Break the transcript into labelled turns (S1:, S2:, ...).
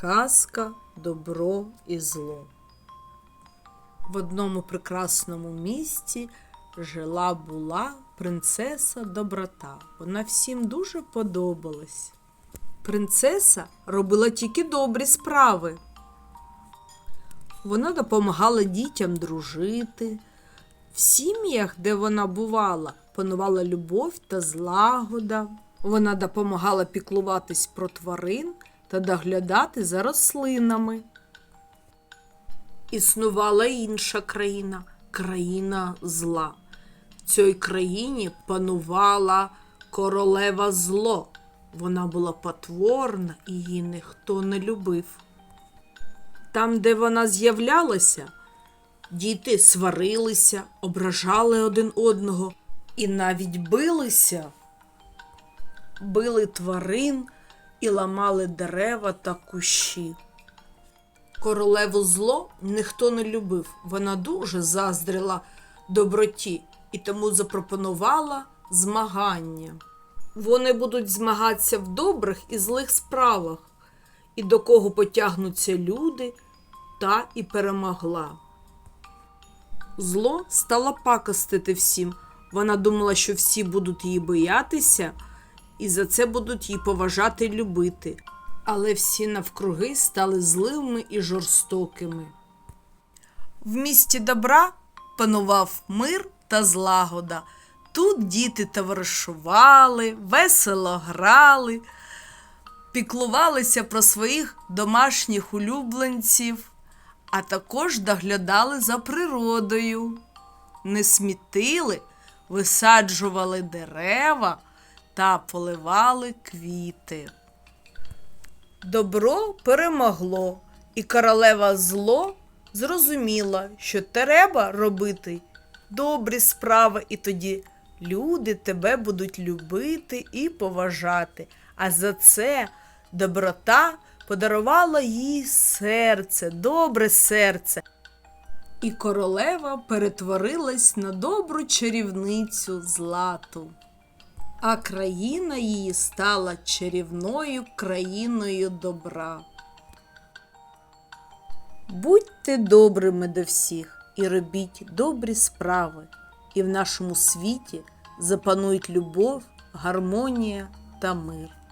S1: Казка, добро і зло. В одному прекрасному місті жила була принцеса доброта. Вона всім дуже подобалась. Принцеса робила тільки добрі справи. Вона допомагала дітям дружити. В сім'ях, де вона бувала, панувала любов та злагода. Вона допомагала піклуватись про тварин та доглядати за рослинами. Існувала інша країна країна зла. В цій країні панувала королева зло. Вона була потворна і її ніхто не любив. Там, де вона з'являлася, діти сварилися, ображали один одного і навіть билися, били тварин і ламали дерева та кущі. Королеву зло ніхто не любив. Вона дуже заздрила доброті і тому запропонувала змагання. Вони будуть змагатися в добрих і злих справах, і до кого потягнуться люди, та і перемогла. Зло стало пакостити всім. Вона думала, що всі будуть її боятися, і за це будуть її поважати і любити. Але всі навкруги стали зливими і жорстокими. В місті добра панував мир та злагода. Тут діти товаришували, весело грали, піклувалися про своїх домашніх улюбленців, а також доглядали за природою, не смітили, висаджували дерева та поливали квіти. Добро перемогло, і королева зло зрозуміла, що треба робити добрі справи, і тоді люди тебе будуть любити і поважати. А за це доброта подарувала їй серце, добре серце. І королева перетворилась на добру чарівницю злату а країна її стала чарівною країною добра. Будьте добрими до всіх і робіть добрі справи, і в нашому світі запанують любов, гармонія та мир.